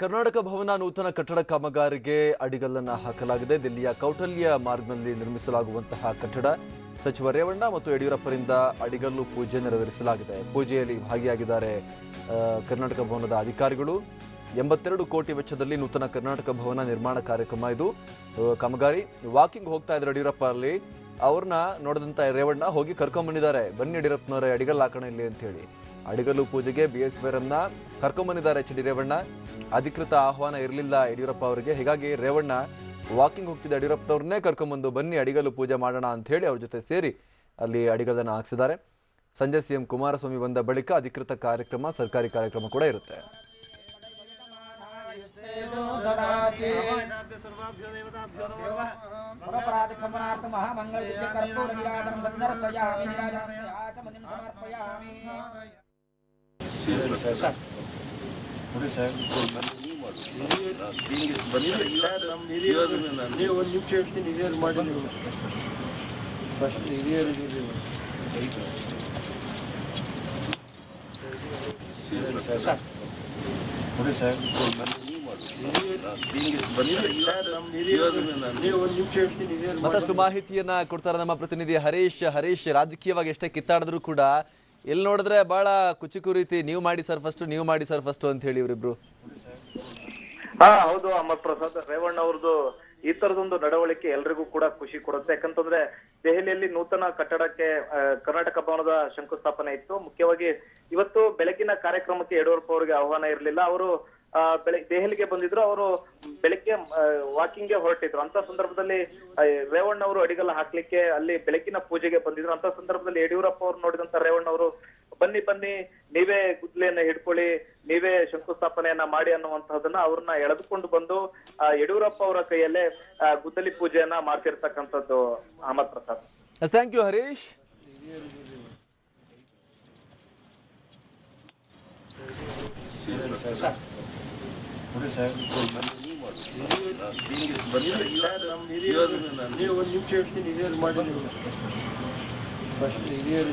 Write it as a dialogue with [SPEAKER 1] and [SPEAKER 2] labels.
[SPEAKER 1] ಕರ್ನಾಟಕ ಭವನ ನೂತನ ಕಟ್ಟಡ ಕಾಮಗಾರಿಗೆ ಅಡಿಗಲ್ಲನ್ನು ಹಾಕಲಾಗಿದೆ. ದಿಲ್ಲಿಯ ಕೌಟಲ್ಯ ಮಾರ್ಗದಲ್ಲಿ ನಿರ್ಮಿಸಲಾಗುವಂತಹ ಕಟ್ಟಡ. ಸಚಿವ ರೇವಣ್ಣ ಮತ್ತು ಯಡಿಯೂರಪ್ಪರಿಂದ ಅಡಿಗಲ್ಲು ಪೂಜೆ ನೆರವೇರಿಸಲಾಗಿದೆ. ಪೂಜೆಯಲ್ಲಿ ಭಾಗಿಯಾಗಿದ್ದಾರೆ ಕರ್ನಾಟಕ ಭವನದ ಅಧಿಕಾರಿಗಳು. ಎಂಬತ್ತೆರಡು ಕೋಟಿ ವೆಚ್ಚದಲ್ಲಿ ನೂತನ ಕರ್ನಾಟಕ ಭವನ ನಿರ್ಮಾಣ ಕಾರ್ಯಕ್ರಮ ಇದು. ಕಾಮಗಾರಿ ವಾಕಿಂಗ್ ಹೋಗ್ತಾ ಇದ್ದಾರೆ ಯಡಿಯೂರಪ್ಪ ಅಲ್ಲಿ. ಅವ್ರನ್ನ ನೋಡಿದಂತ ರೇವಣ್ಣ ಹೋಗಿ ಕರ್ಕೊಂಬಂದಿದ್ದಾರೆ ಬನ್ನಿ ಯಡಿಯೂರಪ್ಪನವರೇ ಅಡಿಗಲ್ ಹಾಕೋಣ ಇಲ್ಲಿ ಅಂತ ಹೇಳಿ ಅಡಿಗಲ್ಲು ಪೂಜೆಗೆ ಬಿ ಎಸ್ ವೈರನ್ನ ಕರ್ಕೊಂಬಂದಿದ್ದಾರೆ ಎಚ್ ಡಿ ರೇವಣ್ಣ. ಅಧಿಕೃತ ಆಹ್ವಾನ ಇರಲಿಲ್ಲ ಯಡಿಯೂರಪ್ಪ ಅವರಿಗೆ. ಹೀಗಾಗಿ ರೇವಣ್ಣ ವಾಕಿಂಗ್ ಹೋಗ್ತಿದ್ದ ಯಡಿಯೂರಪ್ಪನವ್ರನ್ನೇ ಕರ್ಕೊಂಬಂದು ಬನ್ನಿ ಅಡಿಗಲ್ಲು ಪೂಜೆ ಮಾಡೋಣ ಅಂತ ಹೇಳಿ ಅವ್ರ ಜೊತೆ ಸೇರಿ ಅಲ್ಲಿ ಅಡಿಗಲ್ಲನ್ನು ಹಾಕ್ಸಿದ್ದಾರೆ. ಸಂಜೆ ಸಿಎಂ ಕುಮಾರಸ್ವಾಮಿ ಬಂದ ಬಳಿಕ ಅಧಿಕೃತ ಕಾರ್ಯಕ್ರಮ, ಸರ್ಕಾರಿ ಕಾರ್ಯಕ್ರಮ ಕೂಡ ಇರುತ್ತೆ.
[SPEAKER 2] पुरपराधिक्षमणार्थ महामंगल विद्या कर्पूर निराजनं सन्दर्शयामि निराजनं आचमनिं समर्पयामि
[SPEAKER 3] ನೀವು ಒಂದು ನಿಮಿಷ ಹೇಳ್ತೀನಿ ಹಿರಿಯರು ಮಾಡಿ ನೀವು ಫಸ್ಟ್ ಹಿರಿಯರು ನೀವು ಒಂದು ನಿಮಿಷ ಹೇಳ್ತೀನಿ ಹಿರಿಯರು
[SPEAKER 1] ಮತ್ತಷ್ಟು ಮಾಹಿತಿಯನ್ನ ಕೊಡ್ತಾರೆ ನಮ್ಮ ಪ್ರತಿನಿಧಿ ಹರೀಶ್. ಹರೀಶ್, ರಾಜಕೀಯವಾಗಿ ಎಷ್ಟೇ ಕಿತ್ತಾಡಿದ್ರು ಕೂಡ ಎಲ್ಲಿ ನೋಡಿದ್ರೆ ಬಹಳ ಕುಚುಕು ರೀತಿ ನೀವು ಮಾಡಿ ಸರ್ ಫಸ್ಟ್ ನೀವು ಮಾಡಿ ಸರ್ ಫಸ್ಟ್ ಅಂತ ಹೇಳಿ ಇವರಿಬ್ರು.
[SPEAKER 4] ಹಾ, ಹೌದು, ಅಮರ್ ಪ್ರಸಾದ್ ರೇವಣ್ಣ ಅವ್ರದ್ದು ಈ ತರದೊಂದು ನಡವಳಿಕೆ ಎಲ್ರಿಗೂ ಕೂಡ ಖುಷಿ ಕೊಡುತ್ತೆ. ಯಾಕಂತಂದ್ರೆ ದೆಹಲಿಯಲ್ಲಿ ನೂತನ ಕಟ್ಟಡಕ್ಕೆ ಕರ್ನಾಟಕ ಭವನದ ಶಂಕುಸ್ಥಾಪನೆ ಇತ್ತು. ಮುಖ್ಯವಾಗಿ ಇವತ್ತು ಬೆಳಗಿನ ಕಾರ್ಯಕ್ರಮಕ್ಕೆ ಯಡಿಯೂರಪ್ಪ ಅವರಿಗೆ ಆಹ್ವಾನ ಇರಲಿಲ್ಲ. ಅವರು ಆ, ಬೆಳೆ ದೆಹಲಿಗೆ ಬಂದಿದ್ರು ಅವರು ಬೆಳಗ್ಗೆ ವಾಕಿಂಗ್ಗೆ ಹೊರಟಿದ್ರು. ಅಂತ ಸಂದರ್ಭದಲ್ಲಿ ರೇವಣ್ಣ ಅವರು ಅಡಿಗಲ್ಲ ಹಾಕ್ಲಿಕ್ಕೆ ಅಲ್ಲಿ ಬೆಳಕಿನ ಪೂಜೆಗೆ ಬಂದಿದ್ರು. ಅಂತ ಸಂದರ್ಭದಲ್ಲಿ ಯಡಿಯೂರಪ್ಪ ಅವರು ನೋಡಿದಂತ ರೇವಣ್ಣ ಅವರು ಬನ್ನಿ ಬನ್ನಿ ನೀವೇ ಗುದ್ಲೆಯನ್ನ ಹಿಡ್ಕೊಳ್ಳಿ ನೀವೇ ಶಂಕುಸ್ಥಾಪನೆಯನ್ನ ಮಾಡಿ ಅನ್ನುವಂತಹದನ್ನ ಅವ್ರನ್ನ ಎಳೆದುಕೊಂಡು ಬಂದು ಆ, ಯಡಿಯೂರಪ್ಪ ಅವರ ಕೈಯಲ್ಲೇ ಆ, ಗುದ್ದಲಿ ಪೂಜೆಯನ್ನ ಮಾಡ್ತಿರ್ತಕ್ಕಂಥದ್ದು ಅಹಮದ್ ಪ್ರಸಾದ್.
[SPEAKER 1] ಥ್ಯಾಂಕ್ ಯು ಹರೀಶ್
[SPEAKER 3] ನೀವು ಒಂದು ನಿಮಿಷ ಹೇಳ್ತೀನಿ ಹಿರಿಯರು ಮಾಡಿ ನೀವು ಫಸ್ಟ್ ಹಿರಿಯರು